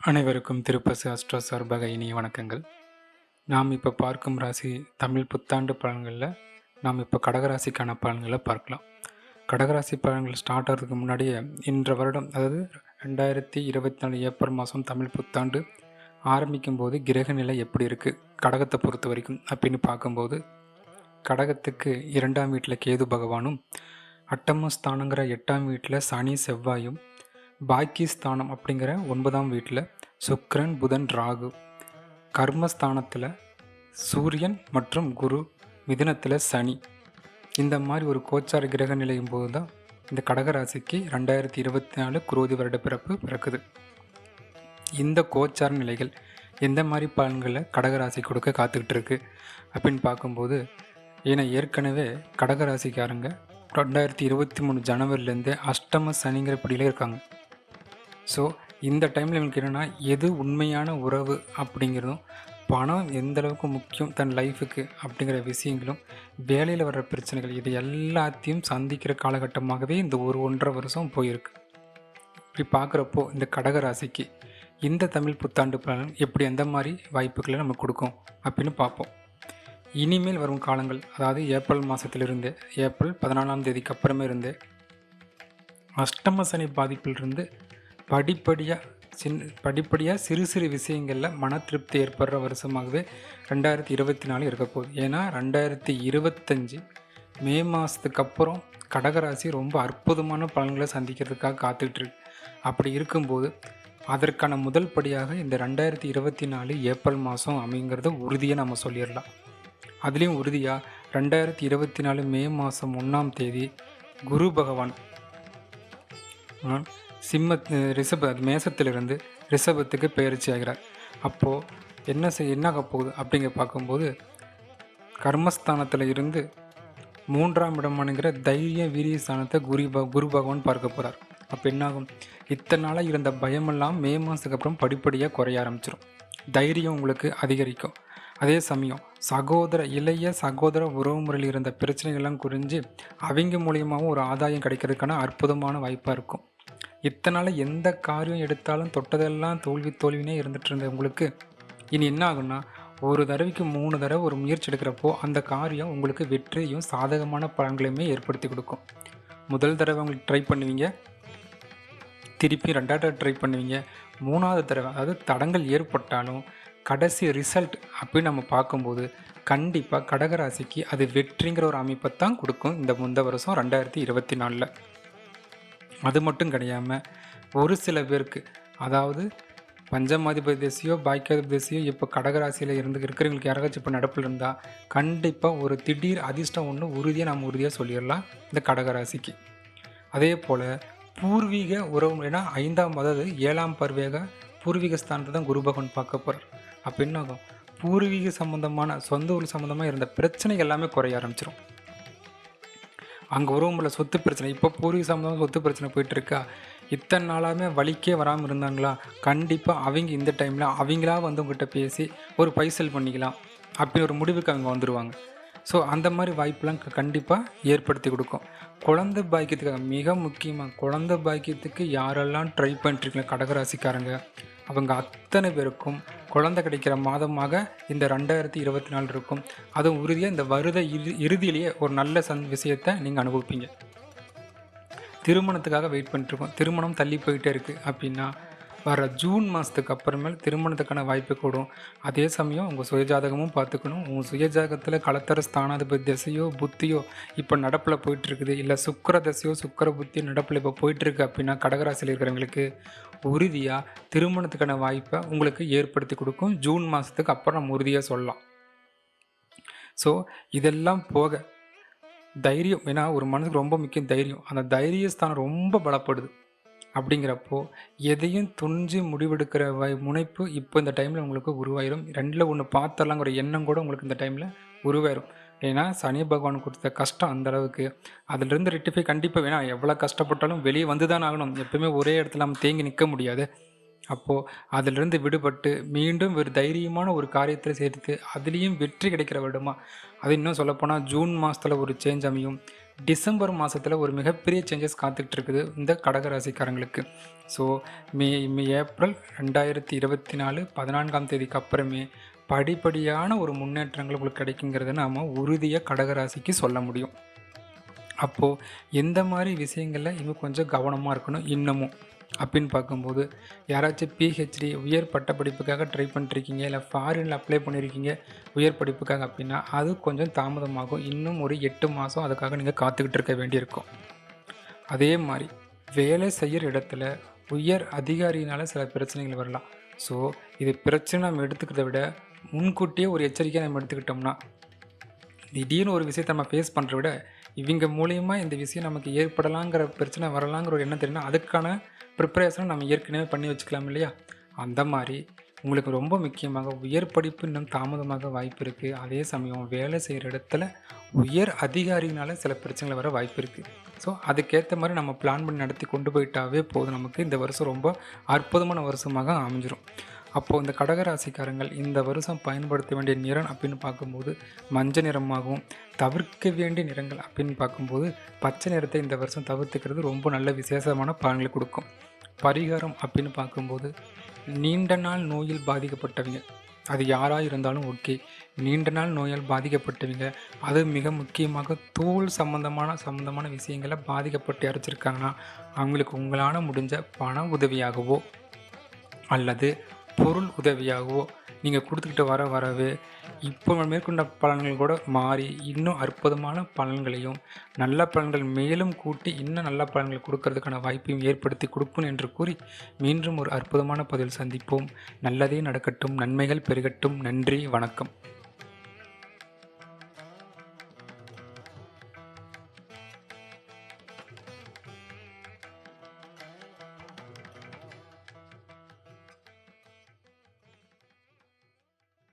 அனைவருக்கும் திருப்பசு அஸ்ட்ரோ சார்பாக இனிய வணக்கங்கள். நாம் இப்போ பார்க்கும் ராசி தமிழ் புத்தாண்டு பலன்களில் நாம் இப்போ கடகராசிக்கான பலன்களை பார்க்கலாம். கடகராசி பலன்கள் ஸ்டார்ட் ஆகிறதுக்கு முன்னாடியே இன்ற வருடம் அதாவது ரெண்டாயிரத்தி இருபத்தி நாலு ஏப்ரல் மாதம் தமிழ் புத்தாண்டு ஆரம்பிக்கும் போது கிரக நிலை எப்படி இருக்குது கடகத்தை பொறுத்த வரைக்கும் அப்படின்னு பார்க்கும்போது கடகத்துக்கு இரண்டாம் வீட்டில் கேது பகவானும் அட்டமஸ்தானங்கிற எட்டாம் வீட்டில் சனி செவ்வாயும் பாக்கியஸ்தானம் அப்படிங்கிற ஒன்பதாம் வீட்டில் சுக்ரன் புதன் ராகு. கர்மஸ்தானத்தில் சூரியன் மற்றும் குரு மிதினத்தில் சனி. இந்த மாதிரி ஒரு கோச்சார கிரக நிலையும் போது தான் இந்த கடகராசிக்கு ரெண்டாயிரத்தி இருபத்தி நாலு குரோதி வருட பிறப்பு பிறக்குது. இந்த கோச்சார நிலைகள் எந்த மாதிரி பலன்களை கடகராசி கொடுக்க காத்துக்கிட்டு இருக்கு அப்படின்னு பார்க்கும்போது ஏன்னா ஏற்கனவே கடகராசிக்காரங்க ரெண்டாயிரத்தி இருபத்தி மூணு ஜனவரிலேருந்து அஷ்டம சனிங்கிற பிடியிலே இருக்காங்க. ஸோ இந்த டைமில் இவங்களுக்கு என்னென்னா எது உண்மையான உறவு அப்படிங்கிறதும் பணம் எந்த அளவுக்கு முக்கியம் தன் லைஃபுக்கு அப்படிங்கிற விஷயங்களும் வேலையில் வர்ற பிரச்சனைகள் இது எல்லாத்தையும் சந்திக்கிற காலகட்டமாகவே இந்த ஒரு ஒன்றரை வருஷம் போயிருக்கு. இப்படி பார்க்குறப்போ இந்த கடக ராசிக்கு இந்த தமிழ் புத்தாண்டு பலன் எப்படி எந்த மாதிரி வாய்ப்புகளை நம்ம கொடுக்கும் அப்படின்னு பார்ப்போம். இனிமேல் வரும் காலங்கள் அதாவது ஏப்ரல் மாதத்திலிருந்து ஏப்ரல் பதினாலாம் தேதிக்கு அப்புறமே இருந்து அஷ்டம சனி பாதிப்பிலிருந்து படிப்படியாக சின் படிப்படியாக சிறு சிறு விஷயங்களில் மன திருப்தி ஏற்படுற வருஷமாகவே ரெண்டாயிரத்தி இருபத்தி நாலு இருக்க போகுது. ஏன்னா ரெண்டாயிரத்தி இருபத்தஞ்சி மே மாதத்துக்கு அப்புறம் கடகராசி ரொம்ப அற்புதமான பலன்களை சந்திக்கிறதுக்காக காத்துட்ருக்கு. இருக்கு அப்படி இருக்கும்போது அதற்கான முதல் படியாக இந்த ரெண்டாயிரத்தி இருபத்தி நாலு ஏப்ரல் மாதம் அமைங்கிறத உறுதியாக நம்ம சொல்லிடலாம். அதுலேயும் உறுதியாக ரெண்டாயிரத்தி இருபத்தி நாலு மே மாதம் ஒன்றாம் தேதி குரு பகவான் சிம்மத் சிம்ம ரிஷப மேசத்திலிருந்து ரிஷபத்துக்கு பயிற்சி ஆகிறார். அப்போது என்ன செய் என்ன போகுது அப்படிங்க பார்க்கும்போது கர்மஸ்தானத்தில் இருந்து மூன்றாம் இடமானுங்கிற தைரிய வீரிய ஸ்தானத்தை குரு குரு பகவான் பார்க்க போகிறார் அப்போ என்னாகும்? இத்தனை நாளாக இருந்த பயமெல்லாம் மே மாதத்துக்கு அப்புறம் படிப்படியாக குறைய ஆரம்பிச்சிடும் தைரியம் உங்களுக்கு அதிகரிக்கும். அதே சமயம் சகோதர இளைய சகோதர உறவு முறையில் இருந்த பிரச்சனைகள்லாம் குறைஞ்சு அவங்க மூலியமாகவும் ஒரு ஆதாயம் கிடைக்கிறதுக்கான அற்புதமான வாய்ப்பாக இருக்கும். இத்தனால எந்த காரியம் எடுத்தாலும் தொட்டதெல்லாம் தோல்வி தோல்வினே இருந்துட்டு இருந்த உங்களுக்கு. இனி என்ன ஆகும்னா ஒரு தடவைக்கு மூணு தடவை ஒரு முயற்சி எடுக்கிறப்போ அந்த காரியம் உங்களுக்கு வெற்றியும் சாதகமான பலன்களையுமே ஏற்படுத்தி கொடுக்கும். முதல் தடவை உங்களுக்கு ட்ரை பண்ணுவீங்க. திருப்பி ரெண்டாவது தடவை ட்ரை பண்ணுவீங்க. மூணாவது தடவை அதாவது தடங்கள் ஏற்பட்டாலும் கடைசி ரிசல்ட் அப்படின்னு நம்ம பார்க்கும்போது கண்டிப்பாக கடகராசிக்கு அது வெற்றிங்கிற ஒரு அமைப்பை தான் கொடுக்கும் இந்த முந்த வருஷம் ரெண்டாயிரத்தி இருபத்தி நாலில். அது மட்டும் கிடையாமல் ஒரு சில பேருக்கு அதாவது பஞ்சமாதிபதி திசையோ பாக்கியாதிபதி இப்போ கடகராசியில் இருந்து இருக்கிறவங்களுக்கு யாராச்சும் இப்போ நடப்பில் இருந்தால் கண்டிப்பாக ஒரு திடீர் அதிர்ஷ்டம் ஒன்று உறுதியாக நம்ம உறுதியாக சொல்லிடலாம் இந்த கடகராசிக்கு. அதே போல் பூர்வீக உறவு ஏன்னா ஐந்தாம் அதாவது ஏழாம் பருவேக பூர்வீக ஸ்தானத்தை தான் குரு பகவான் பார்க்க போகிறார் அப்போ என்ன ஆகும்? பூர்வீக சம்மந்தமான சொந்த ஊர் சம்மந்தமாக இருந்த பிரச்சனைகள் எல்லாமே குறைய ஆரம்பிச்சிடும் அங்கே உறவுமுள்ள சொத்து பிரச்சனை. இப்போ பூர்வீக சம்மந்தமாக சொத்து பிரச்சனை போயிட்டுருக்கா? இத்தனை நாளாகவே வலிக்கே வராமல் இருந்தாங்களா? கண்டிப்பாக அவங்க இந்த டைமில் அவங்களா வந்து உங்கள்கிட்ட பேசி ஒரு பைசல் பண்ணிக்கலாம். அப்படி ஒரு முடிவுக்கு அவங்க வந்துடுவாங்க ஸோ அந்த மாதிரி வாய்ப்பெலாம் கண்டிப்பாக ஏற்படுத்தி கொடுக்கும். குழந்தை பாக்கியத்துக்காக மிக முக்கியமாக குழந்தை பாக்கியத்துக்கு யாரெல்லாம் ட்ரை பண்ணிட்டுருக்கீங்களா கடகராசிக்காரங்க. அவங்க அத்தனை பேருக்கும் குழந்தை கிடைக்கிற மாதமாக இந்த ரெண்டாயிரத்தி இருபத்தி நாலு இருக்கும். அதுவும் உறுதியாக இந்த வருத இறு இறுதியிலேயே ஒரு நல்ல சந் விஷயத்தை நீங்கள் அனுபவிப்பீங்க. திருமணத்துக்காக வெயிட் பண்ணிட்டுருக்கோம். திருமணம் தள்ளி போயிட்டே இருக்குது அப்படின்னா வர ஜூன் மாதத்துக்கு அப்புறமேல் திருமணத்துக்கான வாய்ப்பு கூடும். அதே சமயம் உங்கள் சுயஜாதகமும் பார்த்துக்கணும். உங்கள் சுயஜாதகத்தில் கலத்தர ஸ்தானாதிபதி திசையோ புத்தியோ இப்போ நடப்பில் போயிட்டுருக்குது. இல்லை சுக்கர தசையோ சுக்கர புத்தி நடப்பில் இப்போ போயிட்டுருக்கு அப்படின்னா கடகராசியில் இருக்கிறவங்களுக்கு உறுதியாக திருமணத்துக்கான வாய்ப்பை உங்களுக்கு ஏற்படுத்தி கொடுக்கும். ஜூன் மாதத்துக்கு அப்புறம் நம்ம உறுதியாக சொல்லலாம். ஸோ இதெல்லாம் போக தைரியம் ஏன்னா ஒரு மனதுக்கு ரொம்ப முக்கியம் தைரியம். அந்த தைரியஸ்தானம் ரொம்ப பலப்படுது. அப்படிங்கிறப்போ எதையும் துணிஞ்சு முடிவெடுக்கிற வை முனைப்பு இப்போ இந்த டைமில் உங்களுக்கு உருவாயிரும். ரெண்டில் ஒன்று பார்த்தரலாங்கிற எண்ணம் கூட உங்களுக்கு இந்த டைமில் உருவாயிரும். ஏன்னா சனி பகவான் கொடுத்த கஷ்டம் அந்த அளவுக்கு. அதிலிருந்து ரெட்டிஃபை கண்டிப்பாக வேணாம் எவ்வளோ கஷ்டப்பட்டாலும் வெளியே வந்து தான் ஆகணும். எப்பவுமே ஒரே இடத்துல நம்ம தேங்கி நிற்க முடியாது. அப்போது அதிலிருந்து விடுபட்டு மீண்டும் ஒரு தைரியமான ஒரு காரியத்தில் சேர்த்து அதுலேயும் வெற்றி கிடைக்கிற வருடமா. அது இன்னும் சொல்லப்போனால் ஜூன் மாதத்தில் ஒரு சேஞ்ச் அமையும். டிசம்பர் மாதத்தில் ஒரு மிகப்பெரிய சேஞ்சஸ் காத்துக்கிட்டு இருக்குது இந்த கடகராசிக்காரங்களுக்கு ஸோ மே மே ஏப்ரல் ரெண்டாயிரத்தி இருபத்தி நாலு பதினான்காம் தேதிக்கு அப்புறமே படிப்படியான ஒரு முன்னேற்றங்கள் உங்களுக்கு கிடைக்குங்கிறத நாம் உறுதியாக கடகராசிக்கு சொல்ல முடியும். அப்போது எந்த மாதிரி விஷயங்களில் இன்னும் கொஞ்சம் கவனமாக இருக்கணும் இன்னமும் அப்படின்னு பார்க்கும்போது யாராச்சும் பிஹெச்டி உயர் பட்ட படிப்புக்காக ட்ரை பண்ணிருக்கீங்க இல்லை ஃபாரினில் அப்ளை பண்ணியிருக்கீங்க உயர் படிப்புக்காக அப்படின்னா அது கொஞ்சம் தாமதமாகும். இன்னும் ஒரு எட்டு மாதம் அதுக்காக நீங்கள் காத்துக்கிட்டு இருக்க வேண்டியிருக்கும். அதே மாதிரி வேலை செய்கிற இடத்துல உயர் அதிகாரியினால் சில பிரச்சனைகள் வரலாம். ஸோ இது பிரச்சனை நம்ம எடுத்துக்கிறத விட முன்கூட்டியே ஒரு எச்சரிக்கையை நம்ம எடுத்துக்கிட்டோம்னா திடீர்னு ஒரு விஷயத்தை நம்ம ஃபேஸ் பண்ணுறத விட இவங்க மூலியமாக இந்த விஷயம் நமக்கு ஏற்படலாங்கிற பிரச்சனை வரலாங்கிற ஒரு எண்ணம் தெரியும்னா அதுக்கான ப்ரிப்பரேஷனை நம்ம ஏற்கனவே பண்ணி வச்சுக்கலாம் இல்லையா? அந்த மாதிரி உங்களுக்கு ரொம்ப முக்கியமாக உயர் படிப்பு இன்னும் தாமதமாக வாய்ப்பு இருக்குது அதே சமயம் வேலை செய்கிற இடத்துல உயர் அதிகாரினால் சில பிரச்சனைகள் வர வாய்ப்பு இருக்குது ஸோ அதுக்கேற்ற மாதிரி நம்ம பிளான் பண்ணி நடத்தி கொண்டு போயிட்டாவே போதும். நமக்கு இந்த வருஷம் ரொம்ப அற்புதமான வருஷமாக அமைஞ்சிரும். அப்போது இந்த கடகராசிக்காரங்கள் இந்த வருஷம் பயன்படுத்த வேண்டிய நிறம் அப்படின்னு பார்க்கும்போது மஞ்சள் நிறமாகவும் தவிர்க்க வேண்டிய நிறங்கள் அப்படின்னு பார்க்கும்போது பச்சை நிறத்தை இந்த வருஷம் தவிர்த்துக்கிறது ரொம்ப நல்ல விசேஷமான பலன்களை கொடுக்கும். பரிகாரம் அப்படின்னு பார்க்கும்போது நீண்ட நாள் நோயில் பாதிக்கப்பட்டவங்க. அது யாராக இருந்தாலும் ஓகே. நீண்ட நாள் நோயால் பாதிக்கப்பட்டவங்க அது மிக முக்கியமாக தோல் சம்பந்தமான சம்பந்தமான விஷயங்களை பாதிக்கப்பட்டு அரைச்சிருக்காங்கன்னா அவங்களுக்கு உங்களால் முடிஞ்ச பண உதவியாகவோ அல்லது பொருள் உதவியாகவோ நீங்கள் கொடுத்துக்கிட்டு வர வரவே இப்போ மேற்கொண்ட பலன்கள் கூட மாறி இன்னும் அற்புதமான பலன்களையும் நல்ல பலன்கள் மேலும் கூட்டி இன்னும் நல்ல பலன்கள் கொடுக்கறதுக்கான வாய்ப்பையும் ஏற்படுத்தி கொடுப்போம் என்று கூறி மீண்டும் ஒரு அற்புதமான பதில் சந்திப்போம். நல்லதே நடக்கட்டும் நன்மைகள் பெருகட்டும். நன்றி வணக்கம்.